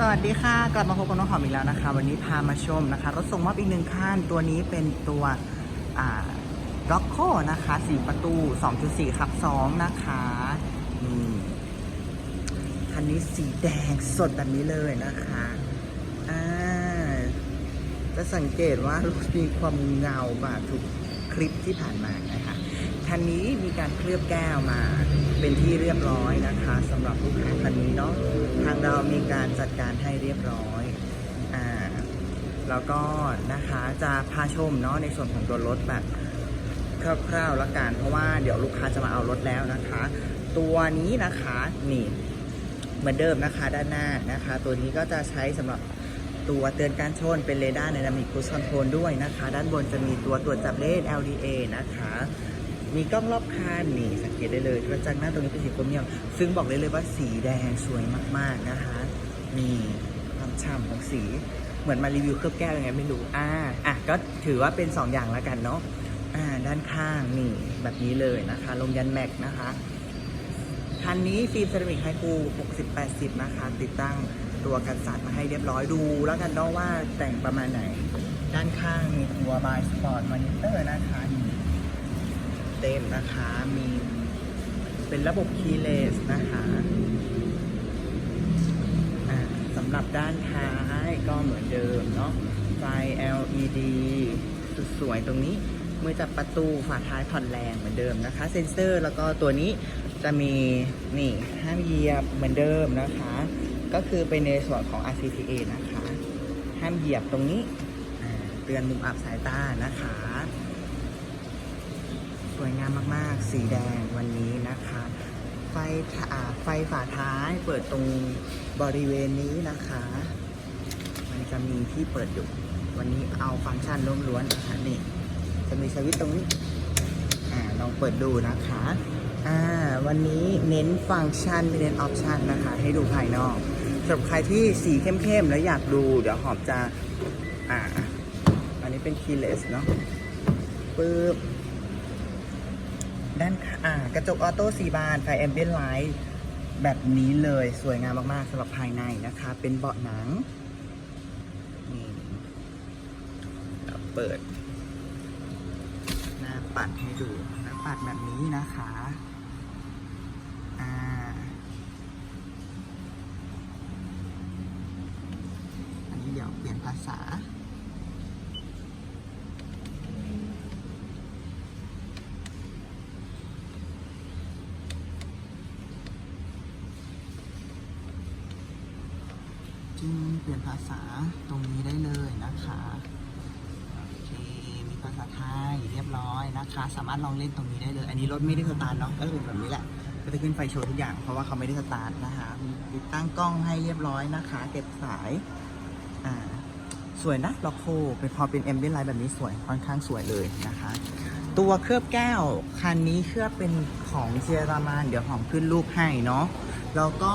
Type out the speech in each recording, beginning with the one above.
สวัสดีค่ะ กลับมาพบกับน้องหอมอีกแล้วนะคะ วันนี้พามาชมนะคะ รถส่งมอบอีกหนึ่งคันตัวนี้เป็นตัวร็อกโคนะคะสี่ประตู 2.4ขับ2นะคะนี่คันนี้สีแดงสดแบบนี้เลยนะคะอ่าจะสังเกตว่ารถมีความเงากว่าทุกคลิปที่ผ่านมานะคะ คันนี้มีการเคลือบแก้วมาเป็นที่เรียบร้อยนะคะสำหรับลูกค้าคันนี้เนาะทางเรามีการจัดการให้เรียบร้อยอ่าแล้วก็นะคะจะพาชมเนาะในส่วนของตัวรถแบบคร่าวๆละกันเพราะว่าเดี๋ยวลูกค้าจะมาเอารถแล้วนะคะ ตัวนี้นะคะนี่เหมือนเดิมนะคะด้านหน้านะคะ ตัวนี้ก็จะใช้สำหรับตัวเตือนการชนเป็นเรดาร์ในนามิกคูสคอนโทรลด้วยนะคะ ด้านบนจะมีตัวตรวจจับเลน LDA นะคะ มีกล้องรอบคันนี่สังเกตได้เลยกระจังหน้าตรงนี้เป็นสีโครเมียม ซึ่งบอกได้เลยว่าสีแดงสวยมากๆนะคะนี่ความฉ่ำของสีเหมือนมารีวิวเคลือบแก้วยังไงไม่รู้อ่าอะก็ถือว่าเป็น 2 อย่างแล้วกันเนาะอ่าด้านข้างนี่แบบนี้เลยนะคะลงยันแม็กนะคะคันนี้ฟิล์มเซรามิกไฮคู60-80 นะคะ ติดตั้งตัวกันสัตว์มาให้เรียบร้อยดู แล้วกันเนาะว่าแต่งประมาณไหน ด้านข้างมีตัวบายสปอร์ตมอนิเตอร์นะคะนี่ เต็มนะคะ มีเป็นระบบคีย์เลสนะคะสำหรับด้านท้ายก็เหมือนเดิมเนาะ ไฟ LED สุดสวยตรงนี้ มือจับประตูฝาท้ายผ่อนแรงเหมือนเดิมนะคะ เซ็นเซอร์แล้วก็ตัวนี้จะมี นี่ห้ามเหยียบเหมือนเดิมนะคะ ก็คือเป็นในส่วนของ RCTA นะคะ ห้ามเหยียบตรงนี้ เตือนมุมอับสายตานะคะ สวยงามมากๆ สีแดงวันนี้นะคะ ไฟอ่าไฟฝาท้ายเปิดตรงบริเวณนี้นะคะ มันจะมีที่เปิดอยู่ วันนี้เอาฟังก์ชันล้วนๆนะคะนี่ จะมีสวิตช์ตรงนี้อ่าลองเปิดดูนะคะอ่าวันนี้เน้นฟังก์ชันไม่เน้นออปชันนะคะ ให้ดูภายนอกสำหรับใครที่สีเข้มๆ แล้วอยากดู เดี๋ยวหอมจะอ่าอันนี้เป็น keyless เนาะปึ๊บ ด้านอ่ากระจกออโต้สีบานไฟแอมเบียนไลท์แบบนี้เลยสวยงามมาก ๆสำหรับภายในนะคะ เป็นเบาะหนังนี่เราเปิด หน้าปัดให้ดูหน้าปัดแบบนี้นะคะอ่าอันนี้เดี๋ยวเปลี่ยนภาษา จึงเปลี่ยนภาษาตรงนี้ได้เลยนะคะโอเคมีภาษาไทยเรียบร้อยนะคะ สามารถลองเล่นตรงนี้ได้เลย อันนี้รถไม่ได้สตาร์ทเนาะก็จะเป็นแบบนี้แหละก็จะขึ้นไฟโชว์ทุกอย่างเพราะว่าเขาไม่ได้สตาร์ทนะคะติดตั้งกล้องให้เรียบร้อยนะคะ เก็บสายอ่าสวยนะล็อกโคเป็นพอเป็นเอ็มเบนไลท์แบบนี้สวยค่อนข้างสวยเลยนะคะ ตัวเคลือบแก้วคันนี้เคลือบเป็นของเจรามานเดี๋ยวหอมขึ้นรูปให้เนาะแล้วก็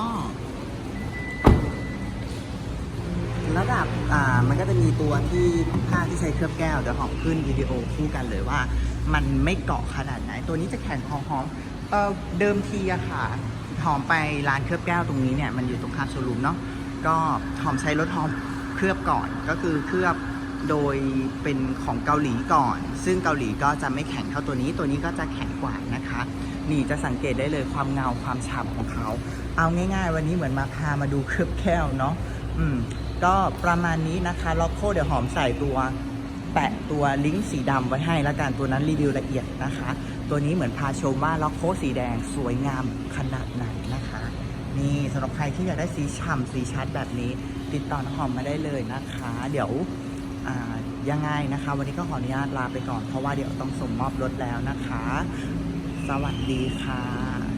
ระดับอ่ามันก็จะมีตัวที่ผ้าที่ใช้เคลือบแก้วเดี๋ยวหอมขึ้นวิดีโอคู่กันเลยว่า มันไม่เกาะขนาดไหน ตัวนี้จะแข็งหอมหอมเออเดิมทีอะค่ะหอมไปร้านเคลือบแก้วตรงนี้เนี่ยมันอยู่ตรงข้ามโชว์รูมเนาะก็หอมใช้รถหอมเคลือบก่อนก็คือเคลือบโดยเป็นของเกาหลีก่อน ซึ่งเกาหลีก็จะไม่แข็งเท่าตัวนี้ ตัวนี้ก็จะแข็งกว่านะคะ นี่จะสังเกตได้เลยความเงาความฉ่ำของเขา เอาง่าย ๆ วันนี้เหมือนมาพามาดูเคลือบแก้วเนาะอืม ก็ประมาณนี้นะคะล็อกโคเดี๋ยวหอมใส่ตัว แปะตัวลิงก์สีดำไว้ให้แล้วกันตัวนั้นรีวิวละเอียดนะคะ ตัวนี้เหมือนพาชมว่าล็อกโคสีแดงสวยงามขนาดไหนนะคะ นี่สำหรับใครที่อยากได้สีฉ่ำสีชัดแบบนี้ ติดต่อน้องหอมมาได้เลยนะคะ เดี๋ยวยังไงนะคะ วันนี้ก็ขออนุญาตลาไปก่อนเพราะว่าเดี๋ยวต้องส่งมอบรถแล้วนะคะ สวัสดีค่ะ